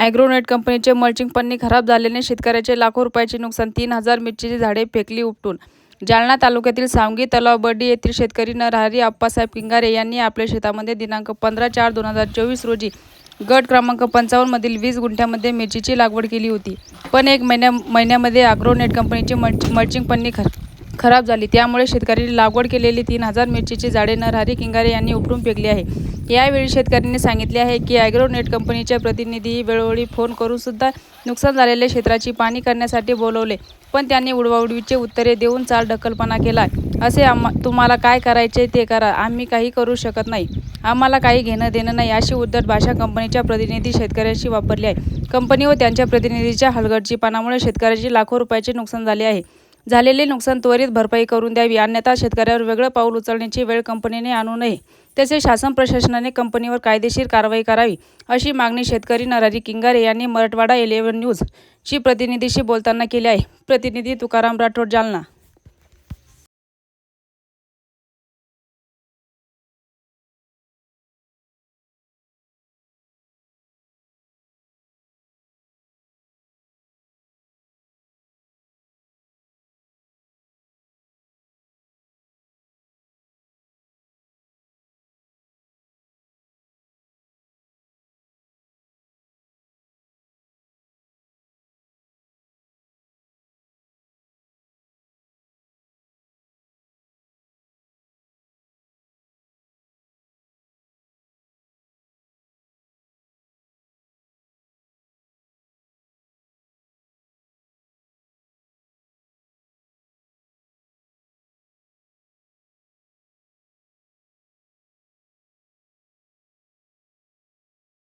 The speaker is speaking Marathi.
ॲग्रोनेट कंपनीचे मल्चिंग पन्नी खराब झाल्याने शेतकऱ्याचे लाखो रुपयाचे नुकसान तीन हजार मिरचीची झाडे फेकली उपटून. जालना तालुक्यातील सावंगी तलाव बड्डी येथील शेतकरी नरहरी अप्पासाहेब किंगारे यांनी आपल्या शेतामध्ये दिनांक पंधरा चार दोन हजार चोवीस रोजी गट क्रमांक पंचावन्नमधील वीस गुंठ्यामध्ये मिरचीची लागवड केली होती. पण एक महिन्या महिन्यामध्ये ॲग्रोनेट कंपनीची मल्च मल्चिंग पन्नी खर खराब झाली. त्यामुळे शेतकऱ्यांनी लागवड केलेली तीन हजार मिरचीची झाडे नरहरी किंगारे यांनी उपटून फेकली आहे. यावेळी शेतकऱ्यांनी सांगितले आहे की ॲग्रोनेट कंपनीच्या प्रतिनिधी वेळोवेळी फोन करून सुद्धा नुकसान झालेल्या क्षेत्राची पाणी करण्यासाठी बोलवले. पण त्यांनी उडवाउडवीचे उत्तरे देऊन चाल ढकलपणा केला. असे आम्हा तुम्हाला काय करायचे ते करा. आम्ही काही करू शकत नाही. आम्हाला काही घेणं देणं नाही अशी उद्धट भाषा कंपनीच्या प्रतिनिधी शेतकऱ्यांशी वापरली आहे. कंपनी व त्यांच्या प्रतिनिधीच्या हलगर्जीपणामुळे शेतकऱ्याचे लाखो रुपयाचे नुकसान झाले आहे. झालेले नुकसान त्वरित भरपाई करून द्यावी. अन्यथा शेतकऱ्यावर वेगळं पाऊल उचलण्याची वेळ कंपनीने आणू नये. तसेच शासन प्रशासनाने कंपनीवर कायदेशीर कारवाई करावी अशी मागणी शेतकरी नरारी किंगारे यांनी मराठवाडा इलेव्हन न्यूज ची प्रतिनिधीशी बोलताना केली आहे. प्रतिनिधी तुकाराम राठोड जालना.